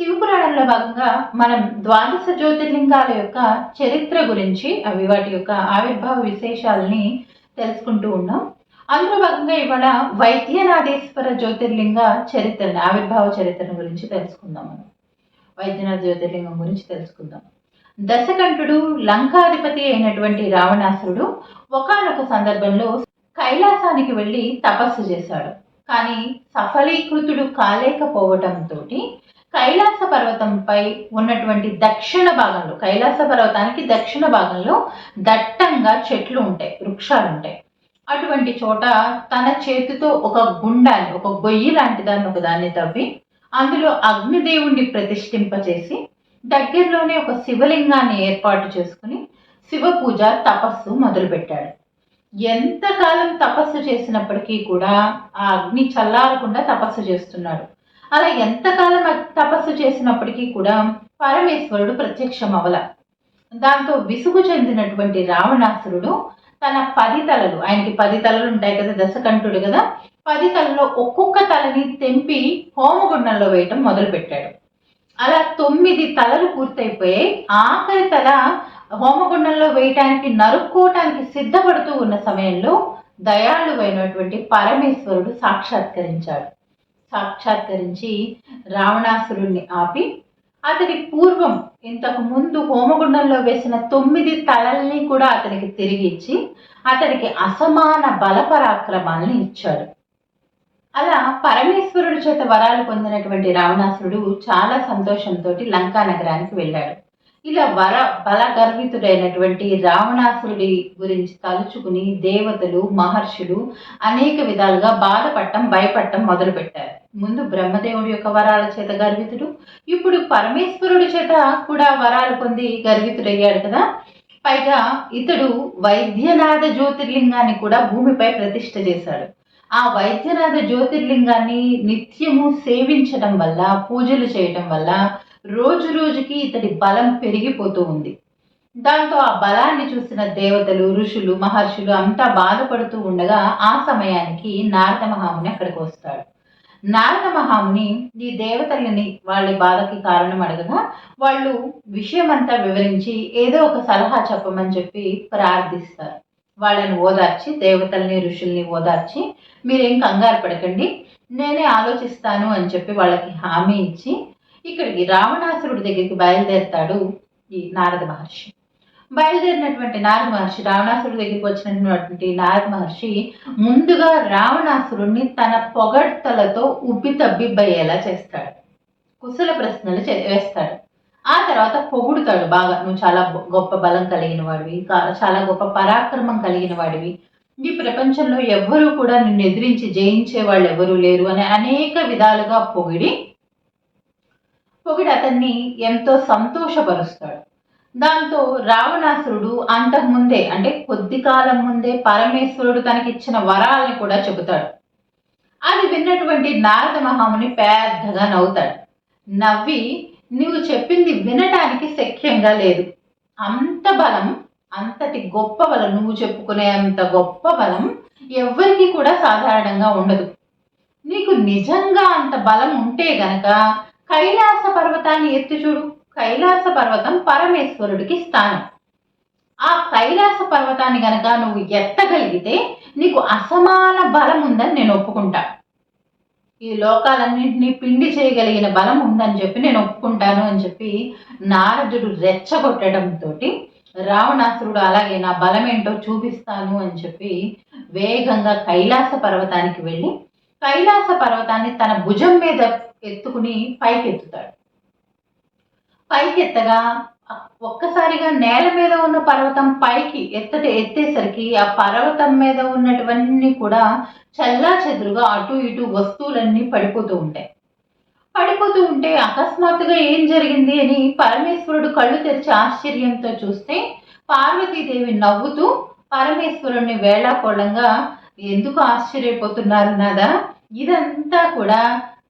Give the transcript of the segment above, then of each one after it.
శివపురాణంలో భాగంగా మనం ద్వాదశ జ్యోతిర్లింగాల యొక్క చరిత్ర గురించి అవి వాటి యొక్క ఆవిర్భావ విశేషాలని తెలుసుకుంటూ ఉన్నాం. అందులో భాగంగా ఇవాళ వైద్యనాథేశ్వర జ్యోతిర్లింగ చరిత్రని ఆవిర్భావ చరిత్ర గురించి తెలుసుకుందాం మనం. వైద్యనాథ జ్యోతిర్లింగం గురించి తెలుసుకుందాం. దశకంఠుడు లంకాధిపతి అయినటువంటి రావణాసురుడు ఒకనొక సందర్భంలో కైలాసానికి వెళ్ళి తపస్సు చేశాడు. కానీ సఫలీకృతుడు కాలేకపోవటంతో కైలాస పర్వతంపై ఉన్నటువంటి దక్షిణ భాగంలో కైలాస పర్వతానికి దక్షిణ భాగంలో దట్టంగా చెట్లు ఉంటాయి వృక్షాలు ఉంటాయి. అటువంటి చోట తన చేతితో ఒక గుండాన్ని ఒక గొయ్యి లాంటి దాన్ని ఒక దాన్ని తవ్వి అందులో అగ్నిదేవుణ్ణి ప్రతిష్ఠింపచేసి దగ్గరలోనే ఒక శివలింగాన్ని ఏర్పాటు చేసుకుని శివ పూజ తపస్సు మొదలుపెట్టాడు. ఎంతకాలం తపస్సు చేసినప్పటికీ కూడా ఆ అగ్ని చల్లారకుండా తపస్సు చేస్తున్నాడు. అలా ఎంతకాలం తపస్సు చేసినప్పటికీ కూడా పరమేశ్వరుడు ప్రత్యక్షం అవల దాంతో విసుగు చెందినటువంటి రావణాసురుడు తన పది తలలు ఆయనకి పది తలలు ఉంటాయి కదా దశకంఠుడు కదా పది తలలో ఒక్కొక్క తలని తెంపి హోమగుండంలో వేయటం మొదలుపెట్టాడు. అలా తొమ్మిది తలలు పూర్తయిపోయాయి. ఆఖరి తల హోమగుండంలో వేయటానికి నరుక్కోవటానికి సిద్ధపడుతూ ఉన్న సమయంలో దయాళువైనటువంటి పరమేశ్వరుడు సాక్షాత్కరించాడు. సాక్షాత్కరించి రావణాసురుణ్ణి ఆపి అతని పూర్వం ఇంతకు ముందు హోమగుండంలో వేసిన తొమ్మిది తలల్ని కూడా అతనికి తిరిగి ఇచ్చి అతనికి అసమాన బలపరాక్రమాలను ఇచ్చాడు. అలా పరమేశ్వరుడి చేత వరాలు పొందినటువంటి రావణాసురుడు చాలా సంతోషంతో లంకా నగరానికి వెళ్ళాడు. ఇలా వర బలగర్వితుడైనటువంటి రావణాసురుడి గురించి తలుచుకుని దేవతలు మహర్షులు అనేక విధాలుగా బాధపడటం భయపడటం మొదలుపెట్టారు. ముందు బ్రహ్మదేవుడి యొక్క వరాల చేత గర్వితుడు. ఇప్పుడు పరమేశ్వరుడి చేత కూడా వరాలు పొంది గర్వితుడయ్యాడు కదా. పైగా ఇతడు వైద్యనాథ జ్యోతిర్లింగాన్ని కూడా భూమిపై ప్రతిష్ఠ చేశాడు. ఆ వైద్యనాథ జ్యోతిర్లింగాన్ని నిత్యము సేవించడం వల్ల పూజలు చేయటం వల్ల రోజు రోజుకి ఇతడి బలం పెరిగిపోతూ ఉంది. దాంతో ఆ బలాన్ని చూసిన దేవతలు ఋషులు మహర్షులు అంతా బాధపడుతూ ఉండగా ఆ సమయానికి నారద మహాముని అక్కడికి వస్తాడు. నారద మహాముని ఈ దేవతలని వాళ్ళ బాధకి కారణం అడగగా వాళ్ళు విషయమంతా వివరించి ఏదో ఒక సలహా చెప్పమని చెప్పి ప్రార్థిస్తారు. వాళ్ళని ఓదార్చి దేవతల్ని ఋషుల్ని ఓదార్చి మీరేం కంగారు పడకండి నేనే ఆలోచిస్తాను అని చెప్పి వాళ్ళకి హామీ ఇచ్చి ఇక్కడికి రావణాసురుడి దగ్గరికి బయలుదేరుతాడు ఈ నారద మహర్షి. బయలుదేరినటువంటి నారద మహర్షి రావణాసురుడి దగ్గరికి వచ్చినటువంటి నారద మహర్షి ముందుగా రావణాసురుణ్ణి తన పొగడ్తలతో ఉబ్బి తబ్బిబ్బయ్యేలా చేస్తాడు. కుశల ప్రశ్నలు వేస్తాడు. ఆ తర్వాత పొగుడుతాడు బాగా. నువ్వు చాలా గొప్ప బలం కలిగిన వాడివి చాలా గొప్ప పరాక్రమం కలిగిన వాడివి. ఈ ప్రపంచంలో ఎవ్వరూ కూడా నిన్ను ఎదిరించి జయించే వాళ్ళు ఎవరూ లేరు అని అనేక విధాలుగా పొగిడి పొగిడి అతన్ని ఎంతో సంతోషపరుస్తాడు. దాంతో రావణాసురుడు అంతకుముందే అంటే కొద్ది కాలం ముందే పరమేశ్వరుడు తనకిచ్చిన వరాలని కూడా చెబుతాడు. అది విన్నటువంటి నారద మహాముని పెద్దగా నవ్వుతాడు. నవ్వి నువ్వు చెప్పింది వినటానికి శక్యంగా లేదు. అంత బలం అంతటి గొప్ప బలం నువ్వు చెప్పుకునే అంత గొప్ప బలం ఎవరికీ కూడా సాధారణంగా ఉండదు. నీకు నిజంగా అంత బలం ఉంటే గనక కైలాస పర్వతాన్ని ఎత్తి చూడు. కైలాస పర్వతం పరమేశ్వరుడికి స్థానం. ఆ కైలాస పర్వతాన్ని గనక నువ్వు ఎత్తగలిగితే నీకు అసమాన బలం ఉందని నేను ఒప్పుకుంటా. ఈ లోకాలన్నింటినీ పిండి చేయగలిగిన బలం ఉందని చెప్పి నేను ఒప్పుకుంటాను అని చెప్పి నారదుడు రెచ్చగొట్టడంతో రావణాసురుడు అలాగే నా బలం ఏంటో చూపిస్తాను అని చెప్పి వేగంగా కైలాస పర్వతానికి వెళ్ళి కైలాస పర్వతాన్ని తన భుజం మీద ఎత్తుకుని పైకెత్తుతాడు. పైకెత్తగా పైకి ఎత్తగా ఒక్కసారిగా నేల మీద ఉన్న పర్వతం పైకి ఎత్తట ఎత్తేసరికి ఆ పర్వతం మీద ఉన్నటువన్నీ కూడా చల్లా చెదురుగా అటు ఇటు వస్తువులన్నీ పడిపోతూ ఉంటాయి. పడిపోతూ ఉంటే అకస్మాత్తుగా ఏం జరిగింది అని పరమేశ్వరుడు కళ్ళు తెరిచి ఆశ్చర్యంతో చూస్తే పార్వతీదేవి నవ్వుతూ పరమేశ్వరుణ్ణి వేళాకోళంగా ఎందుకు ఆశ్చర్యపోతున్నారు నాదా? ఇదంతా కూడా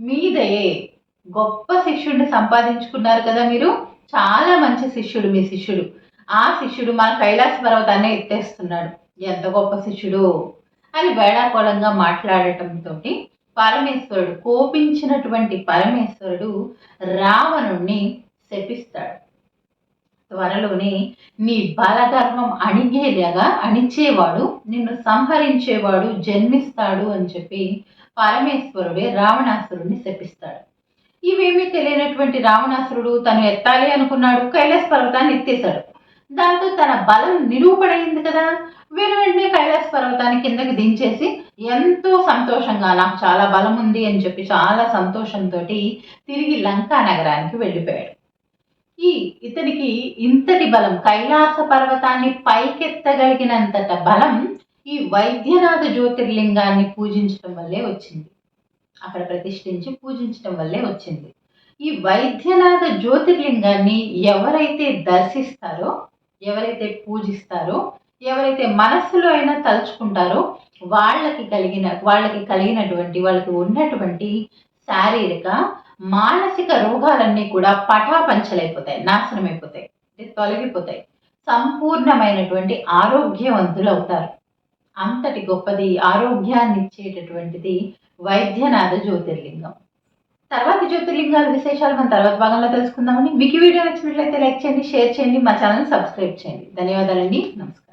మీదయే గొప్ప శిష్యుడిని సంపాదించుకున్నారు కదా మీరు? చాలా మంచి శిష్యుడు మీ శిష్యుడు ఆ శిష్యుడు మన కైలాస పర్వతాన్ని ఎత్తేస్తున్నాడు. ఎంత గొప్ప శిష్యుడు? అని వేళాకోళంగా మాట్లాడటంతో పరమేశ్వరుడు కోపించినటువంటి పరమేశ్వరుడు రావణుణ్ణి శపిస్తాడు. త్వరలోనే నీ బలధర్మం అణిగేలాగా అణిచేవాడు నిన్ను సంహరించేవాడు జన్మిస్తాడు అని చెప్పి పరమేశ్వరుడే రావణాసురుణ్ణి శపిస్తాడు. ఇవేమీ తెలియనటువంటి రావణాసురుడు తను ఎత్తాలి అనుకున్నాడు. కైలాస పర్వతాన్ని ఎత్తేశాడు. దాంతో తన బలం నిరూపణయింది కదా. వీరు వెంటనే కైలాస పర్వతాన్ని కిందకి దించేసి ఎంతో సంతోషంగా నాకు చాలా బలం ఉంది అని చెప్పి చాలా సంతోషంతో తిరిగి లంకా నగరానికి వెళ్ళిపోయాడు. ఈ ఇతనికి ఇంతటి బలం కైలాస పర్వతాన్ని పైకెత్తగలిగినంతట బలం ఈ వైద్యనాథ జ్యోతిర్లింగాన్ని పూజించడం వల్లే వచ్చింది. అక్కడ ప్రతిష్ఠించి పూజించడం వల్లే వచ్చింది. ఈ వైద్యనాథ జ్యోతిర్లింగాన్ని ఎవరైతే దర్శిస్తారో ఎవరైతే పూజిస్తారో ఎవరైతే మనస్సులో అయినా తలుచుకుంటారో వాళ్ళకి కలిగిన వాళ్ళకి కలిగినటువంటి వాళ్ళకి ఉన్నటువంటి శారీరక మానసిక రోగాలన్నీ కూడా పటాపంచలైపోతాయి నాశనం అయిపోతాయి తొలగిపోతాయి. సంపూర్ణమైనటువంటి ఆరోగ్యవంతులు అవుతారు. అంతటి గొప్పది ఆరోగ్యాన్ని ఇచ్చేటటువంటిది వైద్యనాథ జ్యోతిర్లింగం. తర్వాత జ్యోతిర్లింగాల విశేషాలు మనం తర్వాత భాగంలో తెలుసుకుందామని మీకు వీడియో నచ్చినట్లయితే లైక్ చేయండి షేర్ చేయండి మా ఛానల్ సబ్స్క్రైబ్ చేయండి. ధన్యవాదాలండి. నమస్కారం.